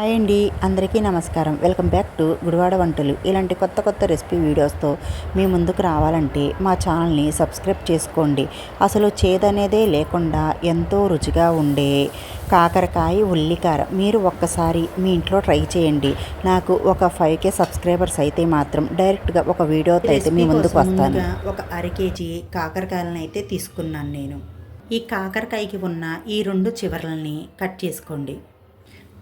Hi అండి అందరికీ నమస్కారం. వెల్కమ్ బ్యాక్ టు గుడివాడ వంటలు. ఇలాంటి కొత్త కొత్త రెసిపీ వీడియోస్తో మీ ముందుకు రావాలంటే మా ఛానల్ని సబ్స్క్రైబ్ చేసుకోండి. అసలు చేదనేదే లేకుండా ఎంతో రుచిగా ఉండే కాకరకాయ ఉల్లికార మీరు ఒక్కసారి మీ ఇంట్లో ట్రై చేయండి. నాకు ఒక ఫైవ్ కే సబ్స్క్రైబర్స్ అయితే మాత్రం డైరెక్ట్గా ఒక వీడియోతో అయితే మీ ముందుకు వస్తాను. ఒక అర కేజీ కాకరకాయలను అయితే తీసుకున్నాను నేను. ఈ కాకరకాయకి ఉన్న ఈ రెండు చివర్లని కట్ చేసుకోండి.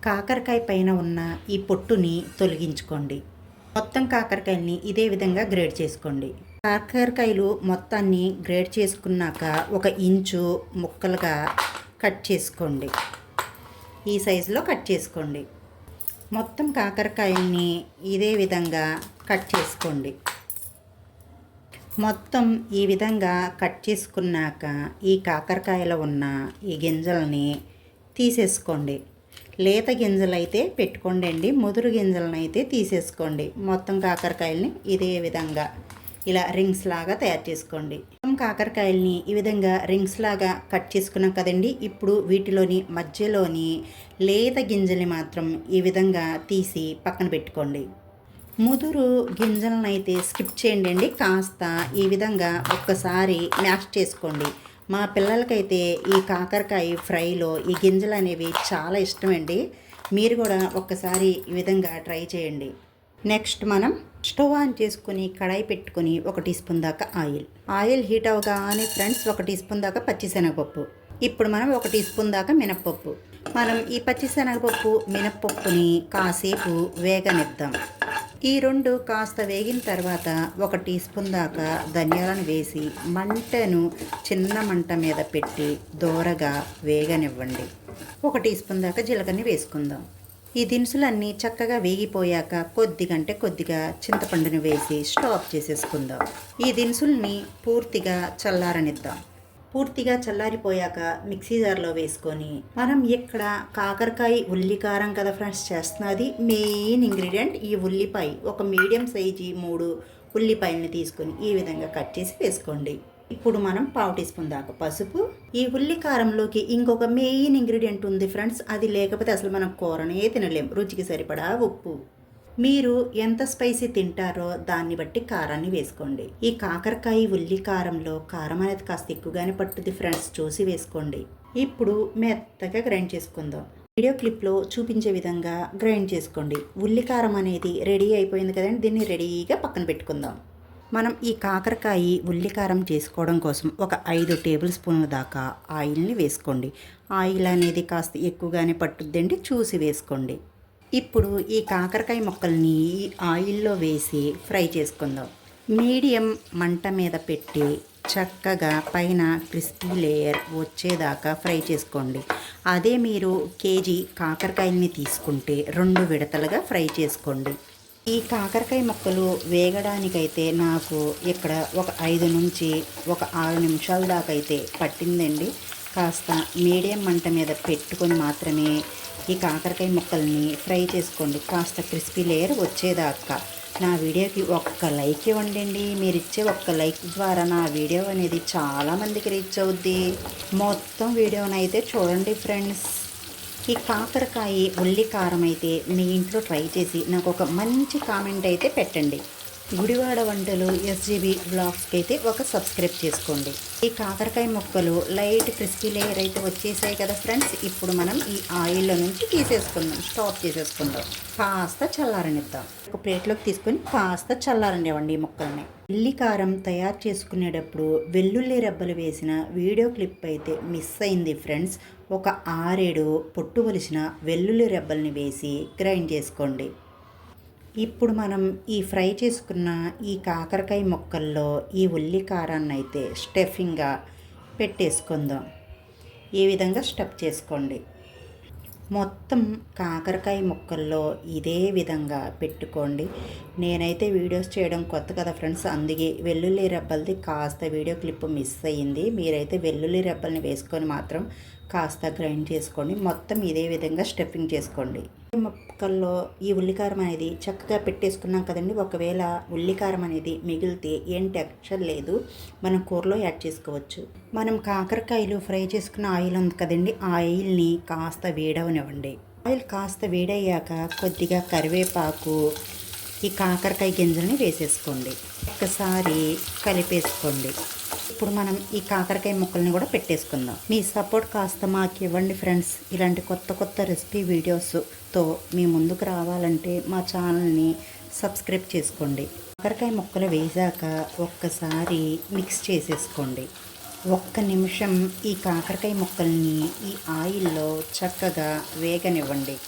కాకరకాయ పైన ఉన్న ఈ పొట్టుని తొలగించుకోండి. మొత్తం కాకరకాయల్ని ఇదే విధంగా గ్రేడ్ చేసుకోండి. కాకరకాయలు మొత్తాన్ని గ్రేడ్ చేసుకున్నాక ఒక ఇంచు ముక్కలుగా కట్ చేసుకోండి. ఈ సైజులో కట్ చేసుకోండి. మొత్తం కాకరకాయల్ని ఇదే విధంగా కట్ చేసుకోండి. మొత్తం ఈ విధంగా కట్ చేసుకున్నాక ఈ కాకరకాయలో ఉన్న ఈ గింజల్ని తీసేసుకోండి. లేత గింజలైతే పెట్టుకోండి అండి ముదురు గింజలను అయితే తీసేసుకోండి. మొత్తం కాకరకాయలని ఇదే విధంగా ఇలా రింగ్స్ లాగా తయారు చేసుకోండి. మొత్తం కాకరకాయల్ని ఈ విధంగా రింగ్స్ లాగా కట్ చేసుకున్నాం కదండి. ఇప్పుడు వీటిలోని మధ్యలోని లేత గింజల్ని మాత్రం ఈ విధంగా తీసి పక్కన పెట్టుకోండి. ముదురు గింజలను అయితే స్కిప్ చేయండి అండి కాస్త ఈ విధంగా ఒక్కసారి మ్యాష్ చేసుకోండి. మా పిల్లలకైతే ఈ కాకరకాయ ఫ్రైలో ఈ గింజలు అనేవి చాలా ఇష్టమండి. మీరు కూడా ఒక్కసారి ఈ విధంగా ట్రై చేయండి. నెక్స్ట్ మనం స్టవ్ ఆన్ చేసుకుని కడాయి పెట్టుకుని ఒక టీ స్పూన్ దాకా ఆయిల్. ఆయిల్ హీట్ అవగానే ఫ్రెండ్స్ ఒక టీ స్పూన్ దాకా పచ్చిశనగపప్పు. ఇప్పుడు మనం ఒక టీ స్పూన్ దాకా మినప్పప్పు. మనం ఈ పచ్చిశనగపప్పు మినప్పప్పుని కాసేపు వేగనిద్దాం. ఈ రెండు కాస్త వేగిన తర్వాత ఒక టీ స్పూన్ దాకా ధనియాలను వేసి మంటను చిన్న మంట మీద పెట్టి దోరగా వేగనివ్వండి. ఒక టీ స్పూన్ దాకా జీలకర్ర వేసుకుందాం. ఈ దినుసులన్నీ చక్కగా వేగిపోయాక కొద్దిగంటే కొద్దిగా చింతపండుని వేసి స్టాప్ చేసేసుకుందాం. ఈ దినుసుల్ని పూర్తిగా చల్లారనిద్దాం. పూర్తిగా చల్లారిపోయాక మిక్సీ జార్లో వేసుకొని మనం ఇక్కడ కాకరకాయ ఉల్లికారం కదా ఫ్రెండ్స్ చేస్తున్నది. మెయిన్ ఇంగ్రీడియంట్ ఈ ఉల్లిపాయ. ఒక మీడియం సైజు మూడు ఉల్లిపాయల్ని తీసుకొని ఈ విధంగా కట్ చేసి వేసుకోండి. ఇప్పుడు మనం పావు టీ స్పూన్ దాకా పసుపు. ఈ ఉల్లికారంలోకి ఇంకొక మెయిన్ ఇంగ్రీడియంట్ ఉంది ఫ్రెండ్స్. అది లేకపోతే అసలు మనం కూరనే తినలేం. రుచికి సరిపడా ఉప్పు. మీరు ఎంత స్పైసీ తింటారో దాన్ని బట్టి కారాన్ని వేసుకోండి. ఈ కాకరకాయ ఉల్లి కారంలో కారం అనేది కాస్త ఎక్కువగానే పట్టుద్ది ఫ్రెండ్స్ చూసి వేసుకోండి. ఇప్పుడు మెత్తగా గ్రైండ్ చేసుకుందాం. వీడియో క్లిప్లో చూపించే విధంగా గ్రైండ్ చేసుకోండి. ఉల్లి కారం అనేది రెడీ అయిపోయింది కదండి దీన్ని రెడీగా పక్కన పెట్టుకుందాం. మనం ఈ కాకరకాయ ఉల్లికారం చేసుకోవడం కోసం ఒక ఐదు టేబుల్ స్పూన్ల దాకా ఆయిల్ని వేసుకోండి. ఆయిల్ అనేది కాస్త ఎక్కువగానే పట్టుద్దండి చూసి వేసుకోండి. ఇప్పుడు ఈ కాకరకాయ ముక్కల్ని ఈ ఆయిల్లో వేసి ఫ్రై చేసుకుందాం. మీడియం మంట మీద పెట్టి చక్కగా పైన క్రిస్పీ లేయర్ వచ్చేదాకా ఫ్రై చేసుకోండి. అదే మీరు కేజీ కాకరకాయల్ని తీసుకుంటే రెండు విడతలుగా ఫ్రై చేసుకోండి. ఈ కాకరకాయ ముక్కలు వేగడానికైతే నాకు ఇక్కడ ఒక ఐదు నుంచి ఒక ఆరు నిమిషాల దాకా అయితే పట్టిందండి. కాస్త మీడియం మంట మీద పెట్టుకొని మాత్రమే ఈ కాకరకాయ ముక్కల్ని ఫ్రై చేసుకోండి. కాస్త క్రిస్పీ లేయర్ వచ్చేదాకా నా వీడియోకి ఒక్క లైక్ ఇవ్వండి మీరు ఇచ్చే ఒక్క లైక్ ద్వారా నా వీడియో అనేది చాలామందికి రీచ్ అవుద్ది. మొత్తం వీడియోనైతే చూడండి ఫ్రెండ్స్. ఈ కాకరకాయ ఉల్లి కారం అయితే మీ ఇంట్లో ట్రై చేసి నాకు ఒక మంచి కామెంట్ అయితే పెట్టండి. గుడివాడ వంటలు ఎస్జీబీ బ్లాగ్స్కి అయితే ఒక సబ్స్క్రైబ్ చేసుకోండి. ఈ కాకరకాయ ముక్కలు లైట్ క్రిస్పీ లేయర్ అయితే వచ్చేసాయి కదా ఫ్రెండ్స్. ఇప్పుడు మనం ఈ ఆయిల్లో నుంచి తీసేసుకుందాం. స్టాప్ చేసేసుకుందాం. కాస్త చల్లారనిద్దాం. ఒక ప్లేట్లోకి తీసుకొని కాస్త చల్లారనివ్వండి ఈ ముక్కల్ని. ఉల్లి కారం తయారు చేసుకునేటప్పుడు వెల్లుల్లి రెబ్బలు వేసిన వీడియో క్లిప్ అయితే మిస్ అయింది ఫ్రెండ్స్. ఒక ఆరేడు పొట్టు వలిసిన వెల్లుల్లి రెబ్బల్ని వేసి గ్రైండ్ చేసుకోండి. ఇప్పుడు మనం ఈ ఫ్రై చేసుకున్న ఈ కాకరకాయ ముక్కల్లో ఈ ఉల్లి కారాన్ని అయితే స్టెఫింగ్గా పెట్టేసుకుందాం. ఈ విధంగా స్టఫ్ చేసుకోండి. మొత్తం కాకరకాయ ముక్కల్లో ఇదే విధంగా పెట్టుకోండి. నేనైతే వీడియోస్ చేయడం కొత్త కదా ఫ్రెండ్స్ అందుకే వెల్లుల్లి రెబ్బలది కాస్త వీడియో క్లిప్ మిస్ అయ్యింది. మీరైతే వెల్లుల్లి రెబ్బల్ని వేసుకొని మాత్రం కాస్త గ్రైండ్ చేసుకోండి. మొత్తం ఇదే విధంగా స్టఫింగ్ చేసుకోండి. ముక్కల్లో ఈ ఉల్లికారం అనేది చక్కగా పెట్టేసుకున్నాం కదండి. ఒకవేళ ఉల్లికారం అనేది మిగిలితే ఏం టెక్స్చర్ లేదు. మనం కూరలో యాడ్ చేసుకోవచ్చు. మనం కాకరకాయలు ఫ్రై చేసుకున్న ఆయిల్ ఉంది కదండి. ఆ ఆయిల్ని కాస్త వేడవనివ్వండి. ఆయిల్ కాస్త వేడయ్యాక కొద్దిగా కరివేపాకు ఈ కాకరకాయ గింజల్ని వేసేసుకోండి. ఒక్కసారి కలిపేసుకోండి. ఇప్పుడు మనం ఈ కాకరకాయ ముక్కల్ని కూడా పెట్టేసుకుందాం. మీ సపోర్ట్ కాస్త మాకు ఇవ్వండి ఫ్రెండ్స్. ఇలాంటి కొత్త కొత్త రెసిపీ వీడియోస్తో మీ ముందుకు రావాలంటే మా ఛానల్ని సబ్స్క్రైబ్ చేసుకోండి. కాకరకాయ ముక్కలు వేసాక ఒక్కసారి మిక్స్ చేసేసుకోండి. ఒక్క నిమిషం ఈ కాకరకాయ ముక్కల్ని ఈ ఆయిల్లో చక్కగా వేగనివ్వండి.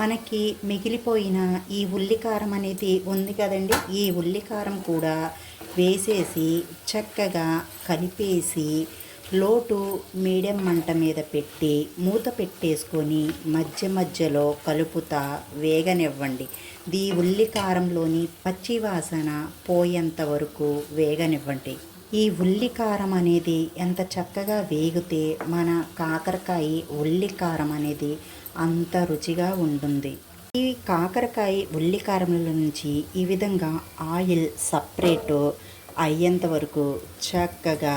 మనకి మిగిలిపోయిన ఈ ఉల్లికారం అనేది ఉంది కదండి. ఈ ఉల్లికారం కూడా వేసేసి చక్కగా కలిపేసి లోటు మీడియం మంట మీద పెట్టి మూత పెట్టేసుకొని మధ్య మధ్యలో కలుపుతా వేగనివ్వండి. దీ ఉల్లికారంలోని పచ్చి వాసన పోయేంత వరకు వేగనివ్వండి. ఈ ఉల్లికారం అనేది ఎంత చక్కగా వేగితే మన కాకరకాయ ఉల్లికారం అనేది అంత రుచిగా ఉంటుంది. ఈ కాకరకాయ ఉల్లికారంలో నుంచి ఈ విధంగా ఆయిల్ సపరేటు అయ్యేంత వరకు చక్కగా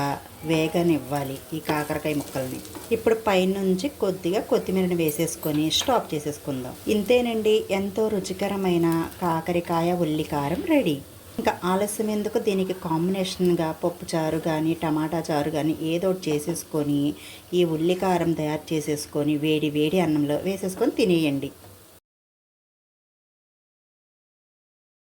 వేగనివ్వాలి ఈ కాకరకాయ ముక్కల్ని. ఇప్పుడు పైనుంచి కొద్దిగా కొత్తిమీరని వేసేసుకొని స్టాప్ చేసేసుకుందాం. ఇంతేనండి ఎంతో రుచికరమైన కాకరకాయ ఉల్లికారం రెడీ. ఇంకా ఆలస్యం ఎందుకు? దీనికి కాంబినేషన్గా పప్పు చారు కానీ టమాటా చారు కానీ ఏదో ఒకటి చేసేసుకొని ఈ ఉల్లికారం తయారు చేసేసుకొని వేడి వేడి అన్నంలో వేసేసుకొని తినేయండి.